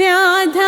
രാധ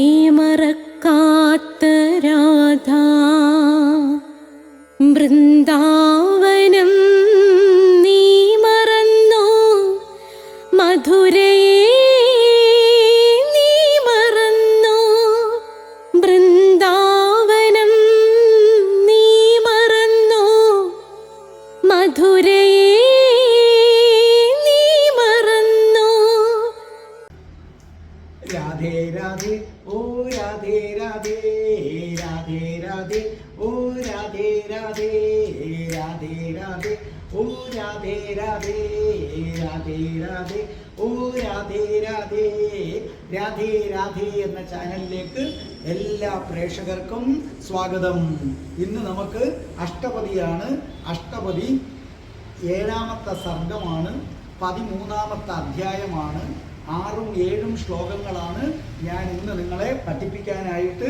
രാധേ രാധേ രാധേ ഓ രാധേ രാധേ രാധേ രാധേ ഓ രാധേ രാധേ രാധേ രാധേ എന്ന ചാനലിലേക്ക് എല്ലാ പ്രേക്ഷകർക്കും സ്വാഗതം. ഇന്ന് നമുക്ക് അഷ്ടപതിയാണ്. അഷ്ടപതി ഏഴാമത്തെ സർഗമാണ്. പതിമൂന്നാമത്തെ അധ്യായമാണ്. ആറും ഏഴും ശ്ലോകങ്ങളാണ് ഞാൻ ഇന്ന് നിങ്ങളെ പഠിപ്പിക്കാനായിട്ട്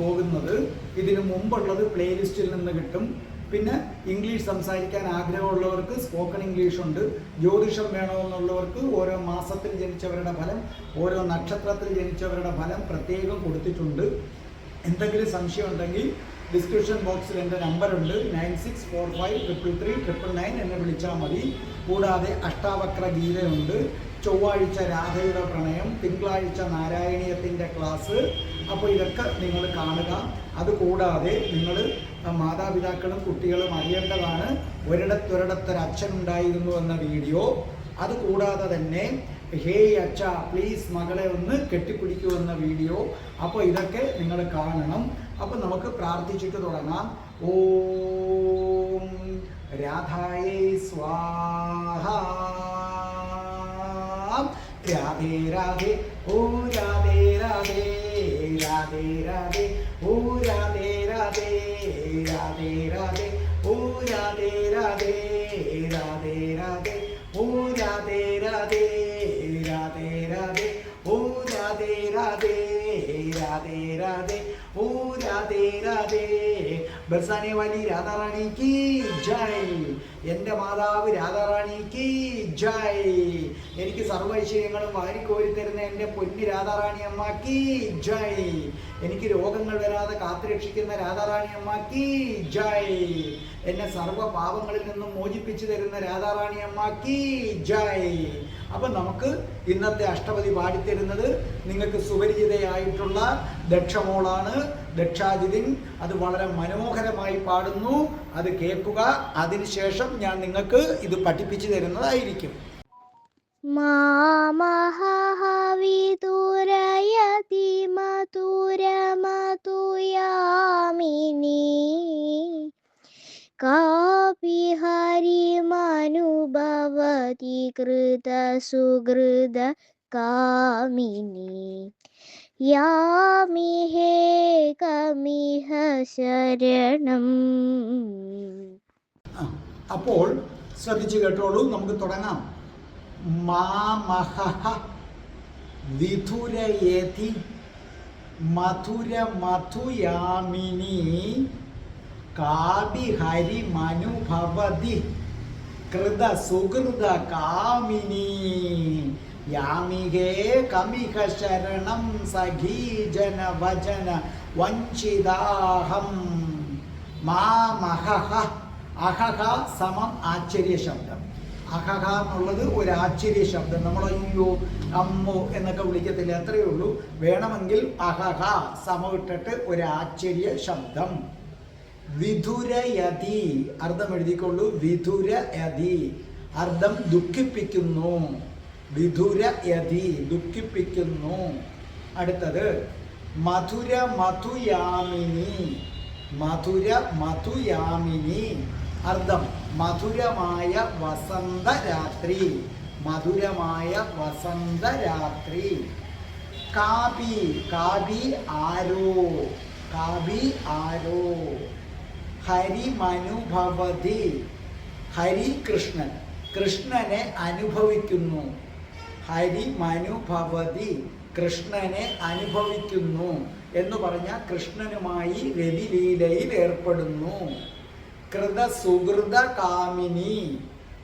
പോകുന്നത്. ഇതിനു മുമ്പുള്ളത് പ്ലേലിസ്റ്റിൽ നിന്ന് കിട്ടും. പിന്നെ ഇംഗ്ലീഷ് സംസാരിക്കാൻ ആഗ്രഹമുള്ളവർക്ക് സ്പോക്കൺ ഇംഗ്ലീഷ് ഉണ്ട്. ജ്യോതിഷം വേണമെന്നുള്ളവർക്ക് ഓരോ മാസത്തിൽ ജനിച്ചവരുടെ ഫലം ഓരോ നക്ഷത്രത്തിൽ ജനിച്ചവരുടെ ഫലം പ്രത്യേകം കൊടുത്തിട്ടുണ്ട്. എന്തെങ്കിലും സംശയം ഉണ്ടെങ്കിൽ ഡിസ്ക്രിപ്ഷൻ ബോക്സിൽ എന്റെ നമ്പറുണ്ട്. Nine six four five triple three triple nine എന്നെ വിളിച്ചാൽ മതി. കൂടാതെ അഷ്ടാവക്ര ഗീതയുണ്ട്. ചൊവ്വാഴ്ച രാധയുടെ പ്രണയം തിങ്കളാഴ്ച നാരായണീയത്തിന്റെ ക്ലാസ്. അപ്പോൾ ഇതൊക്കെ നിങ്ങൾ കാണുക. അതുകൂടാതെ നിങ്ങൾ മാതാപിതാക്കളും കുട്ടികളും അറിയേണ്ടതാണ് ഒരിടത്തൊരിടത്തൊരു അച്ഛനുണ്ടായിരുന്നു എന്ന വീഡിയോ. അതുകൂടാതെ തന്നെ ഹേയ് അച്ഛ പ്ലീസ് മകളെ ഒന്ന് കെട്ടിപ്പിടിക്കൂ എന്ന വീഡിയോ. അപ്പോൾ ഇതൊക്കെ നിങ്ങൾ കാണണം. അപ്പോൾ നമുക്ക് പ്രാർത്ഥിച്ചിട്ട് തുടങ്ങാം. ഓം രാധായേ സ്വാഹ राधे राधे ओ राधे राधे राधे राधे ओ राधे राधे राधे राधे ओ राधे राधे राधे राधे ओ राधे राधे राधे राधे ओ राधे राधे राधे राधे ओ राधे राधे बरसाने वाली राधा राणी की जय എന്റെ മാതാവ് രാധാറാണിക്ക് ജയ്. എനിക്ക് സർവൈശ്വര്യങ്ങളും വാരിക്കോരി തരുന്ന എന്റെ പൊന്നി രാധാറാണി അമ്മയ്ക്ക് ജയ്. എനിക്ക് രോഗങ്ങൾ വരാതെ കാത്തുരക്ഷിക്കുന്ന രാധാറാണി അമ്മയ്ക്ക് ജയ്. എന്നെ സർവ പാപങ്ങളിൽ നിന്നും മോചിപ്പിച്ചു തരുന്ന രാധാറാണി അമ്മയ്ക്ക് ജയ്. അപ്പം നമുക്ക് ഇന്നത്തെ അഷ്ടപതി പാടിത്തരുന്നത് നിങ്ങൾക്ക് സുപരിചിതയായിട്ടുള്ള ദക്ഷമോളാണ് ദക്ഷാജിതിൻ അത് വളരെ മനോഹരമായി പാടുന്നു. അത് കേൾക്കുക. അതിനുശേഷം ഞാൻ നിങ്ങൾക്ക് ഇത് പഠിപ്പിച്ചു തരുന്നതായിരിക്കും. ഹരിമനുഭവതി കൃത സുഹൃത കാമിനി യാമി ഹേ കമിഹ ശരണം അപ്പോൾ ശ്രദ്ധിച്ചു കേട്ടോളൂ നമുക്ക് തുടങ്ങാം. മാമഹ വിധുരയേതി മധുര മധുയാമിനി കാപി ഹരി മനുഭവതി കൃത സുഹൃത കാമിനി യാമിഹേ കമിഹ ശരണം സഖീ ജന വചന വഞ്ചിതാഹം മാമഹ അഹഹ സമം ആശ്ചര്യ ശബ്ദം. അഹഹ എന്നുള്ളത് ഒരു ആശ്ചര്യ ശബ്ദം. നമ്മൾ അയ്യോ അമ്മോ എന്നൊക്കെ വിളിക്കത്തില്ല. അത്രയേ ഉള്ളൂ. വേണമെങ്കിൽ അഹഹ സമമിട്ടിട്ട് ഒരു ആശ്ചര്യ ശബ്ദം. വിധുരയതി. അർത്ഥം എഴുതിക്കൊള്ളൂ. വിധുരയതി. അർത്ഥം ദുഃഖിപ്പിക്കുന്നു. വിധുരയതി ദുഃഖിപ്പിക്കുന്നു. അടുത്തത് മധുര മധുയാമിനി മധുര മധുയാമിനി അർത്ഥം മധുരമായ വസന്തരാത്രി മധുരമായ വസന്തരാത്രി കാബി കാബി ആരോ കാബി ആരോ. ഹരിമനുഭവതി ഹരി കൃഷ്ണൻ കൃഷ്ണനെ അനുഭവിക്കുന്നു. ഹരിമനുഭവതി കൃഷ്ണനെ അനുഭവിക്കുന്നു എന്ന് പറഞ്ഞാൽ കൃഷ്ണനുമായി രതിലീലയിൽ ഏർപ്പെടുന്നു. കൃത സുഹൃത കാമിനി.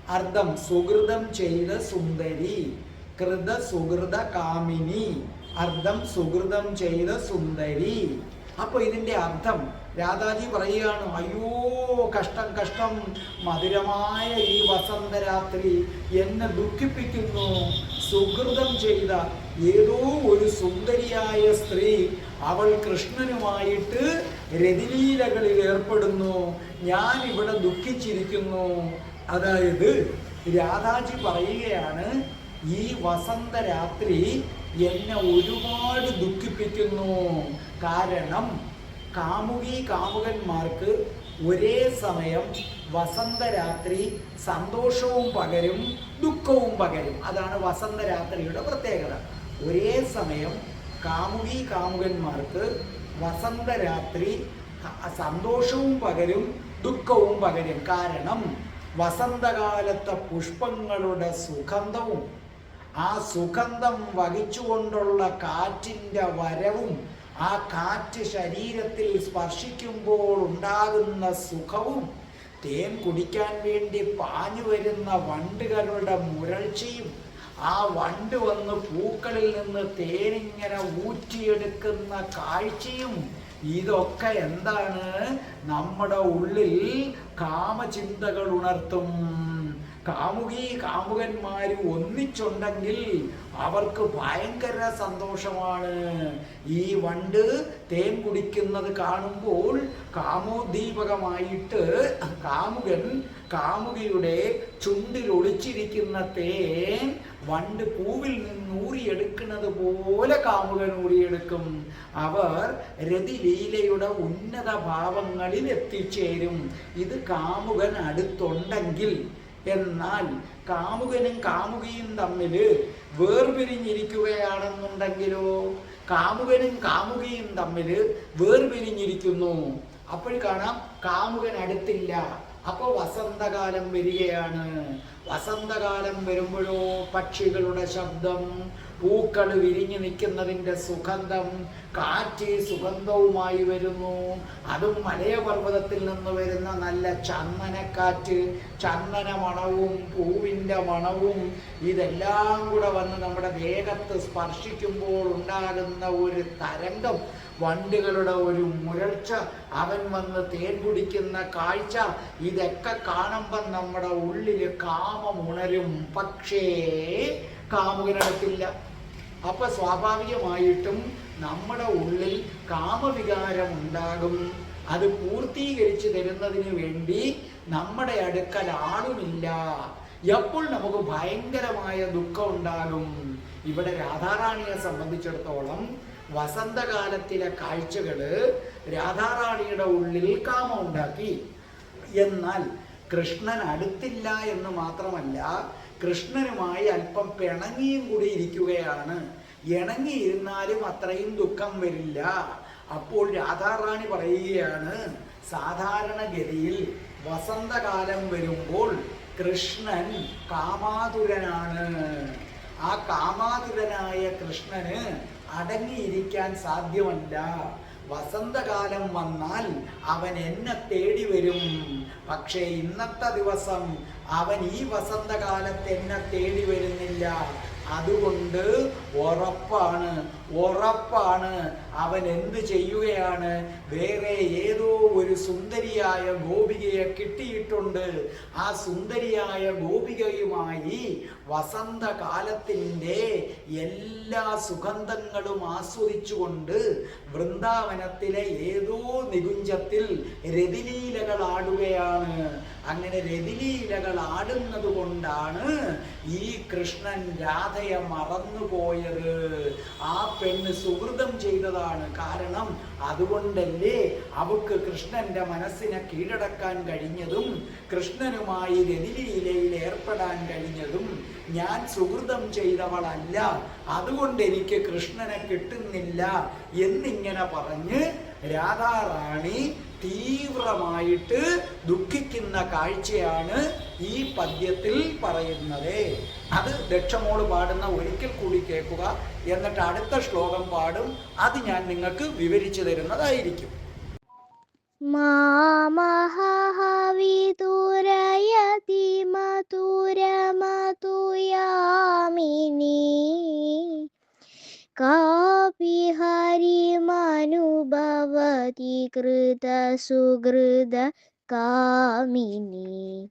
അർത്ഥം സുഹൃതം ചെയ്ത സുന്ദരി. കൃത സുഹൃത കാമിനി. അർത്ഥം സുഹൃതം ചെയ്ത സുന്ദരി. അപ്പോൾ ഇതിന്റെ അർത്ഥം രാധാജി പറയുകയാണ് അയ്യോ കഷ്ടം കഷ്ടം. മധുരമായ ഈ വസന്തരാത്രി എന്നെ ദുഃഖിപ്പിക്കുന്നു. സുഹൃതം ചെയ്ത ഏതോ ഒരു സുന്ദരിയായ സ്ത്രീ അവൾ കൃഷ്ണനുമായിട്ട് രതിലീലകളിൽ ഏർപ്പെടുന്നു. ഞാൻ ഇവിടെ ദുഃഖിച്ചിരിക്കുന്നു. അതായത് രാധാജി പറയുകയാണ് ഈ വസന്തരാത്രി എന്നെ ഒരുപാട് ദുഃഖിപ്പിക്കുന്നു. കാരണം കാമുകി കാമുകന്മാർക്ക് ഒരേ സമയം വസന്തരാത്രി സന്തോഷവും പകരും ദുഃഖവും പകരും. അതാണ് വസന്തരാത്രിയുടെ പ്രത്യേകത. ഒരേ സമയം കാമുകി കാമുകന്മാർക്ക് വസന്തരാത്രി സന്തോഷവും പകരും ദുഃഖവും പകരും. കാരണം വസന്തകാലത്തെ പുഷ്പങ്ങളുടെ സുഗന്ധവും ആ സുഗന്ധം വഹിച്ചുകൊണ്ടുള്ള കാറ്റിന്റെ വരവും ആ കാറ്റ് ശരീരത്തിൽ സ്പർശിക്കുമ്പോൾ ഉണ്ടാകുന്ന സുഖവും തേൻ കുടിക്കാൻ വേണ്ടി പാഞ്ഞു വരുന്ന വണ്ടുകളുടെ മുരൾച്ചയും ആ വണ്ട് വന്ന് പൂക്കളിൽ നിന്ന് തേനിങ്ങനെ ഊറ്റിയെടുക്കുന്ന കാഴ്ചയും ഇതൊക്കെ എന്താണ്? നമ്മുടെ ഉള്ളിൽ കാമചിന്തകൾ ഉണർത്തും. കാമുകി കാമുകന്മാര് ഒന്നിച്ചുണ്ടെങ്കിൽ അവർക്ക് ഭയങ്കര സന്തോഷമാണ്. ഈ വണ്ട് തേൻ കുടിക്കുന്നത് കാണുമ്പോൾ കാമോദ്ദീപകമായിട്ട് കാമുകൻ കാമുകിയുടെ ചുണ്ടിൽ ഒളിച്ചിരിക്കുന്ന തേൻ വണ്ട് പൂവിൽ നിന്ന് ഊറിയെടുക്കുന്നത് പോലെ കാമുകൻ ഊറിയെടുക്കും അവർ രതിലീലയുടെ ഉന്നത ഭാവങ്ങളിൽ എത്തിച്ചേരും. ഇത് കാമുകൻ അടുത്തുണ്ടെങ്കിൽ എന്നാൽ കാമുകനും കാമുകയും തമ്മിൽ വേർപിരിഞ്ഞിരിക്കുകയാണെന്നുണ്ടെങ്കിലോ? കാമുകനും കാമുകയും തമ്മിൽ വേർപിരിഞ്ഞിരിക്കുന്നു. അപ്പോൾ കാണാം കാമുകൻ അടുത്തില്ല. അപ്പോൾ വസന്തകാലം വരികയാണ്. വസന്തകാലം വരുമ്പോഴോ പക്ഷികളുടെ ശബ്ദം പൂക്കൾ വിരിഞ്ഞു നിൽക്കുന്നതിന്റെ സുഗന്ധം കാറ്റ് സുഗന്ധവുമായി വരുന്നു. അതും മലയപർവതത്തിൽ നിന്ന് വരുന്ന നല്ല ചന്ദനക്കാറ്റ് ചന്ദന മണവും പൂവിന്റെ മണവും ഇതെല്ലാം കൂടെ വന്ന് നമ്മുടെ ദേഹത്ത് സ്പർശിക്കുമ്പോൾ ഉണ്ടാകുന്ന ഒരു തരംഗം. വണ്ടുകളുടെ ഒരു മുരൾച്ച അവൻ വന്ന് തേൻ കുടിക്കുന്ന കാഴ്ച ഇതൊക്കെ കാണുമ്പം നമ്മുടെ ഉള്ളിൽ കാമം ഉണരും പക്ഷേ കാമുകനടത്തില്ല. അപ്പൊ സ്വാഭാവികമായിട്ടും നമ്മുടെ ഉള്ളിൽ കാമവികാരം ഉണ്ടാകും അത് പൂർത്തീകരിച്ചു തരുന്നതിന് വേണ്ടി നമ്മുടെ അടുക്കൽ ആളുമില്ല. എപ്പോൾ നമുക്ക് ഭയങ്കരമായ ദുഃഖം ഉണ്ടാകും? ഇവിടെ രാധാറാണിയെ സംബന്ധിച്ചിടത്തോളം വസന്തകാലത്തിലെ കാഴ്ചകൾ രാധാറാണിയുടെ ഉള്ളിൽ കാമം ഉണ്ടാക്കി. എന്നാൽ കൃഷ്ണൻ അടുത്തില്ല എന്ന് മാത്രമല്ല കൃഷ്ണനുമായി അല്പം പിണങ്ങിയും കൂടി ഇരിക്കുകയാണ്. ഇണങ്ങിയിരുന്നാലും അത്രയും ദുഃഖം വരില്ല. അപ്പോൾ രാധാറാണി പറയുകയാണ് സാധാരണഗതിയിൽ വസന്തകാലം വരുമ്പോൾ കൃഷ്ണൻ കാമാതുരനാണ്. ആ കാമാതുരനായ കൃഷ്ണന് അടങ്ങിയിരിക്കാൻ സാധ്യമല്ല. വസന്തകാലം വന്നാൽ അവൻ എന്നെ തേടി വരും. പക്ഷേ ഇന്നത്തെ ദിവസം അവൻ ഈ വസന്തകാലത്ത് എന്നെ തേടി വരുന്നില്ല. അതുകൊണ്ട് ഉറപ്പാണ് ഉറപ്പാണ് അവൻ എന്ത് ചെയ്യുകയാണ്? വേറെ ഏതോ ഒരു സുന്ദരിയായ ഗോപികയെ കിട്ടിയിട്ടുണ്ട്. ആ സുന്ദരിയായ ഗോപികയുമായി വസന്തകാലത്തിന്റെ എല്ലാ സുഗന്ധങ്ങളും ആസ്വദിച്ചുകൊണ്ട് വൃന്ദാവനത്തിലെ ഏതോ നികുഞ്ചത്തിൽ രതിലീലകൾ ആടുകയാണ്. അങ്ങനെ രതിലീലകൾ ആടുന്നത് കൊണ്ടാണ് ഈ കൃഷ്ണൻ രാധയെ മറന്നുപോയത്. ആ പെണ്ണ് സുഹൃതം ചെയ്തതാണ് കാരണം അതുകൊണ്ടല്ലേ അവക്ക് കൃഷ്ണന്റെ മനസ്സിനെ കീഴടക്കാൻ കഴിഞ്ഞതും കൃഷ്ണനുമായി രതിലീലയിൽ ഏർപ്പെടാൻ കഴിഞ്ഞതും ഞാൻ സുഹൃതം ചെയ്തവളല്ല. അതുകൊണ്ട് എനിക്ക് കൃഷ്ണനെ കിട്ടുന്നില്ല എന്നിങ്ങനെ പറഞ്ഞ് രാധാറാണി തീവ്രമായിട്ട് ദുഃഖിക്കുന്ന കാഴ്ചയാണ് ഈ പദ്യത്തിൽ പറയുന്നത്. അത് ദക്ഷമോൾ പാടുന്ന ഒരിക്കൽ കൂടി കേൾക്കുക. എന്നിട്ട് അടുത്ത ശ്ലോകം പാടും. അത് ഞാൻ നിങ്ങൾക്ക് വിവരിച്ചു തരുന്നതായിരിക്കും. മാമഹവിതുരയതി മധുരമതുയാമിനി കാപി ഹരിമനുഭവതി കൃതസുഹൃദ കാമിനി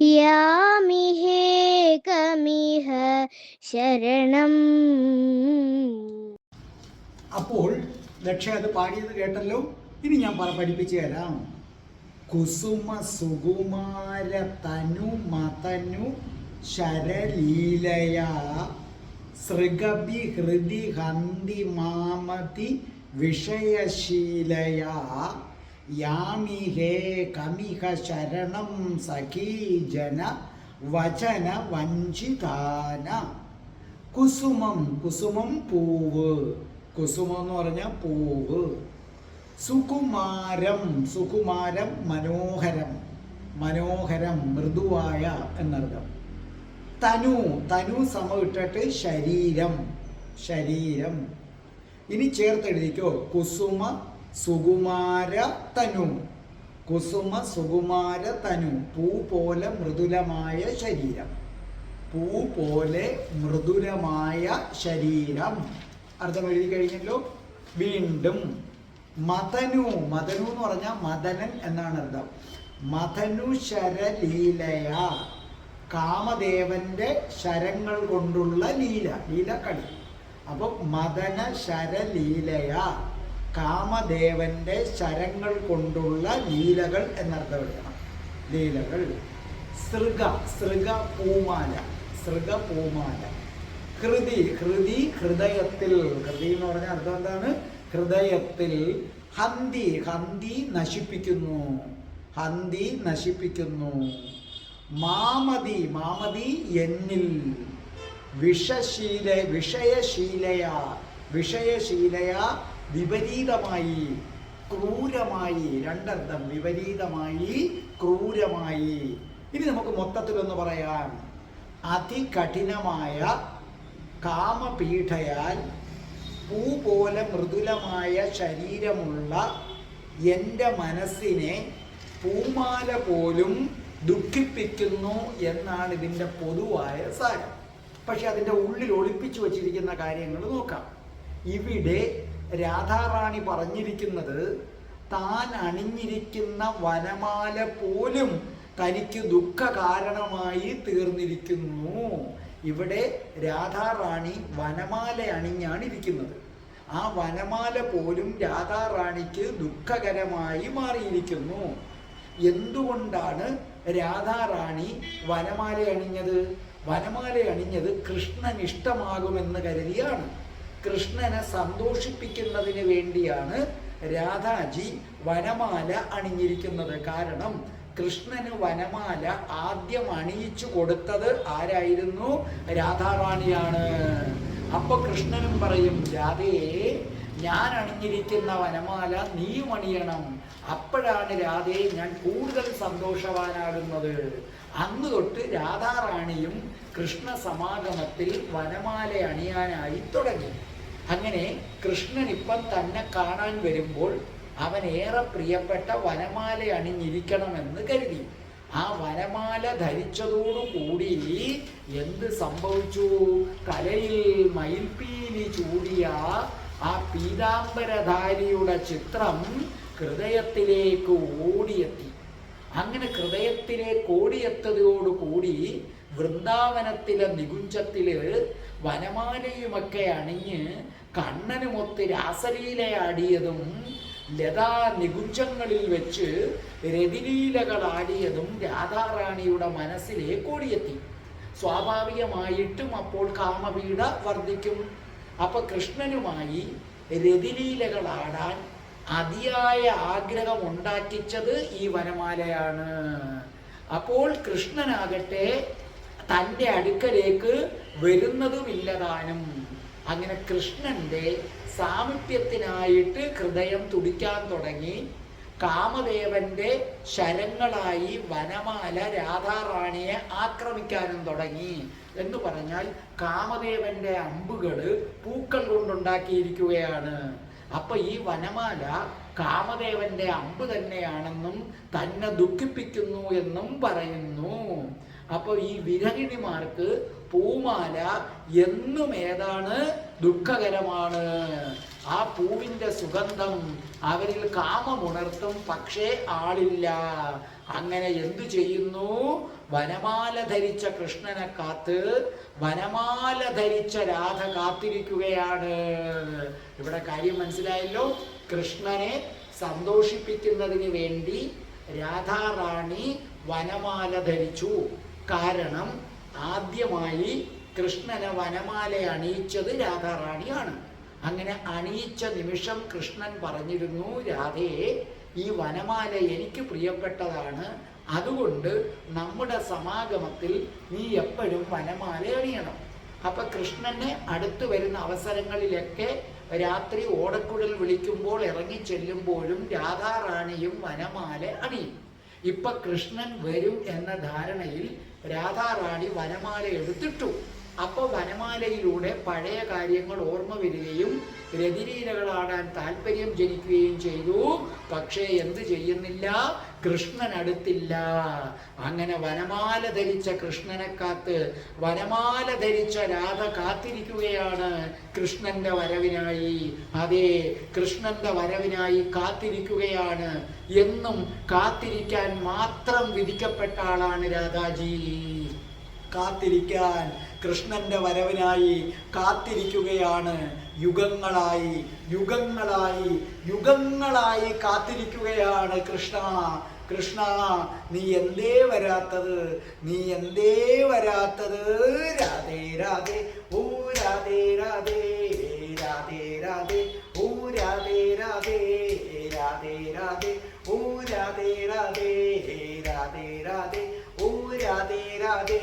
മാമതി വിഷമശീലയാ യാമി കമിഹ ശരണം അപ്പോൾ ലക്ഷ അത് പാടിയത് കേട്ടല്ലോ. ഇനി ഞാൻ പഠിപ്പിച്ചു തരാം. കുസുമ സുകുമാര തനു മതനു ശരലീലയാ സൃഗഭി ഹൃദി ഹന്തി മാമതി വിഷയശീലയാ യാമി ഹേ കമിഹ ശരണം സഖീജന വചന വഞ്ചിതാന. കുസുമം കുസുമം പൂവ്. കുസുമം എന്ന് പറഞ്ഞാൽ പൂവ്. സുകുമാരം സുകുമാരം മനോഹരം. മനോഹരം മൃദുവായ എന്നർത്ഥം. തനു തനു സമ ഇട്ടിട്ട് ശരീരം ശരീരം. ഇനി ചേർത്തെഴുതിക്കോ കുസുമ സുകുമാര തനു കുസുമ സുകുമാര തനു പൂ പോലെ മൃദുലമായ ശരീരം. പൂ പോലെ മൃദുലമായ ശരീരം. അർത്ഥം എഴുതി കഴിഞ്ഞല്ലോ. വീണ്ടും മതനു. മതനു എന്ന് പറഞ്ഞാൽ മദനൻ എന്നാണ് അർത്ഥം. മതനു ശരലീലയ. കാമദേവന്റെ ശരങ്ങൾ കൊണ്ടുള്ള ലീല. ലീല കളി. അപ്പൊ മദന ശരലീലയ. കാമദേവന്റെ ശരങ്ങൾ കൊണ്ടുള്ള ലീലകൾ എന്നർത്ഥം എടുക്കണം ലീലകൾ. സൃഗ സൃഗ പൂമാല സൃഗ പൂമാല. ഹൃദി ഹൃദി ഹൃദയത്തിൽ ഹൃതി എന്ന് പറഞ്ഞ അർത്ഥം എന്താണ്? ഹൃദയത്തിൽ ഹന്തി ഹന്തി നശിപ്പിക്കുന്നു. ഹന്തി നശിപ്പിക്കുന്നു. മാമതി മാമതി എന്നിൽ. വിഷശീല വിഷയശീലയ വിഷയശീലയ വിപരീതമായി ക്രൂരമായി രണ്ടർത്ഥം വിപരീതമായി ക്രൂരമായി. ഇനി നമുക്ക് മൊത്തത്തിലൊന്ന് പറയാം. അതികഠിനമായ കാമപീഠയാൽ പൂ പോലെ മൃദുലമായ ശരീരമുള്ള എന്റെ മനസ്സിനെ പൂമാല പോലും ദുഃഖിപ്പിക്കുന്നു എന്നാണ് ഇതിന്റെ പൊതുവായ സാരം. പക്ഷെ അതിന്റെ ഉള്ളിൽ ഒളിപ്പിച്ചു വച്ചിരിക്കുന്ന കാര്യങ്ങൾ നോക്കാം. ഇവിടെ രാധാറാണി പറഞ്ഞിരിക്കുന്നത് താൻ അണിഞ്ഞിരിക്കുന്ന വനമാല പോലും തനിക്ക് ദുഃഖ കാരണമായി തീർന്നിരിക്കുന്നു. ഇവിടെ രാധാറാണി വനമാല അണിഞ്ഞാണ് ഇരിക്കുന്നത്. ആ വനമാല പോലും രാധാറാണിക്ക് ദുഃഖകരമായി മാറിയിരിക്കുന്നു. എന്തുകൊണ്ടാണ് രാധാറാണി വനമാല അണിഞ്ഞത്? വനമാല അണിഞ്ഞത് കൃഷ്ണൻ ഇഷ്ടമാകുമെന്ന് കരുതിയാണ്. കൃഷ്ണനെ സന്തോഷിപ്പിക്കുന്നതിന് വേണ്ടിയാണ് രാധാജി വനമാല അണിഞ്ഞിരിക്കുന്നത്. കാരണം കൃഷ്ണന് വനമാല ആദ്യം അണിയിച്ചു കൊടുത്തത് ആരായിരുന്നു? രാധാറാണിയാണ്. അപ്പൊ കൃഷ്ണനും പറയും രാധയെ ഞാൻ അണിഞ്ഞിരിക്കുന്ന വനമാല നീയും അണിയണം. അപ്പോഴാണ് രാധയെ ഞാൻ കൂടുതൽ സന്തോഷവാനാകുന്നത്. അന്ന് തൊട്ട് രാധാറാണിയും കൃഷ്ണ സമാഗമത്തിൽ വനമാല അണിയാനായി തുടങ്ങി. അങ്ങനെ കൃഷ്ണൻ ഇപ്പം തന്നെ കാണാൻ വരുമ്പോൾ അവൻ ഏറെ പ്രിയപ്പെട്ട വനമാല അണിഞ്ഞിരിക്കണമെന്ന് കരുതി. ആ വനമാല ധരിച്ചതോടുകൂടി എന്ത് സംഭവിച്ചു? കലയിൽ മയിൽപ്പീലി ചൂടിയ ആ പീതാംബരധാരിയുടെ ചിത്രം ഹൃദയത്തിലേക്ക് ഓടിയെത്തി. അങ്ങനെ ഹൃദയത്തിലേക്ക് ഓടിയെത്തതോടുകൂടി വൃന്ദാവനത്തിലെ നികുഞ്ചത്തിൽ വനമാലയുമൊക്കെ അണിഞ്ഞ് കണ്ണനുമൊത്ത് രാസലീലയാടിയതും ലതാ നികുഞ്ചങ്ങളിൽ വെച്ച് രതിലീലകളാടിയതും രാധാറാണിയുടെ മനസ്സിലേക്ക് ഓടിയെത്തി സ്വാഭാവികമായിട്ടും അപ്പോൾ കാമപീഡ വർദ്ധിക്കും. അപ്പൊ കൃഷ്ണനുമായി രതിലീലകളാടാൻ അതിയായ ആഗ്രഹം ഉണ്ടാക്കിച്ചത് ഈ വനമാലയാണ്. അപ്പോൾ കൃഷ്ണനാകട്ടെ തന്റെ അടുക്കലേക്ക് വരുന്നതുമില്ലതാനും. അങ്ങനെ കൃഷ്ണന്റെ സാമീപ്യത്തിനായിട്ട് ഹൃദയം തുടിക്കാൻ തുടങ്ങി. കാമദേവന്റെ ശരങ്ങളായി വനമാല രാധാറാണിയെ ആക്രമിക്കാനും തുടങ്ങി. എന്ന് പറഞ്ഞാൽ കാമദേവന്റെ അമ്പുകൾ പൂക്കൾ കൊണ്ടുണ്ടാക്കിയിരിക്കുകയാണ്. അപ്പൊ ഈ വനമാല കാമദേവന്റെ അമ്പ് തന്നെയാണെന്നും തന്നെ ദുഃഖിപ്പിക്കുന്നു എന്നും പറയുന്നു. അപ്പൊ ഈ വിരഹിണിമാർക്ക് പൂമാല എന്നും ഏതാണ് ദുഃഖകരമാണ്. ആ പൂവിന്റെ സുഗന്ധം അവരിൽ കാമമുണർത്തും പക്ഷേ ആളില്ല. അങ്ങനെ എന്തു ചെയ്യുന്നു? വനമാല ധരിച്ച കൃഷ്ണനെ കാത്ത് വനമാല ധരിച്ച രാധ കാത്തിരിക്കുകയാണ്. ഇവിടെ കാര്യം മനസ്സിലായല്ലോ? കൃഷ്ണനെ സന്തോഷിപ്പിക്കുന്നതിന് വേണ്ടി രാധാറാണി വനമാല ധരിച്ചു. കാരണം ആദ്യമായി കൃഷ്ണനെ വനമാല അണിയിച്ചത് രാധാറാണിയാണ്. അങ്ങനെ അണിയിച്ച നിമിഷം കൃഷ്ണൻ പറഞ്ഞിരുന്നു രാധയെ ഈ വനമാല എനിക്ക് പ്രിയപ്പെട്ടതാണ്. അതുകൊണ്ട് നമ്മുടെ സമാഗമത്തിൽ നീ എപ്പോഴും വനമാല അണിയണം. അപ്പൊ കൃഷ്ണനെ അടുത്തു വരുന്ന അവസരങ്ങളിലൊക്കെ രാത്രി ഓടക്കുഴൽ വിളിക്കുമ്പോൾ ഇറങ്ങി ചെല്ലുമ്പോഴും രാധാറാണിയും വനമാല അണിയും. ഇപ്പൊ കൃഷ്ണൻ വരും എന്ന ധാരണയിൽ രാധാറാണി വനമാല എടുത്തിട്ടു. അപ്പൊ വനമാലയിലൂടെ പഴയ കാര്യങ്ങൾ ഓർമ്മ വരികയും രതിലീലകളാടാൻ താല്പര്യം ജനിക്കുകയും ചെയ്തു. പക്ഷേ എന്ത് ചെയ്യുന്നില്ല? കൃഷ്ണൻ അടുത്തില്ല അങ്ങനെ വനമാല ധരിച്ച കൃഷ്ണനെ കാത്ത് വനമാല ധരിച്ച രാധ കാത്തിരിക്കുകയാണ് കൃഷ്ണന്റെ വരവിനായി. അതെ കൃഷ്ണന്റെ വരവിനായി കാത്തിരിക്കുകയാണ്. എന്നും കാത്തിരിക്കാൻ മാത്രം വിധിക്കപ്പെട്ട ആളാണ് രാധാജി. കാത്തിരിക്കാൻ കൃഷ്ണന്റെ വരവിനായി കാത്തിരിക്കുകയാണ് യുഗങ്ങളായി യുഗങ്ങളായി യുഗങ്ങളായി കാത്തിരിക്കുകയാണ് കൃഷ്ണ കൃഷ്ണ നീ എന്തേ വരാത്തത് നീ എന്തേ വരാത്തത് രാധേ രാധേ ഓ രാധേ രാധേ രാധേ രാധേ ഓ രാധേ രാധേ രാധേ രാധേ ഓ രാധേ രാധേ രാധേ രാധേ ഓ രാധേ രാധേ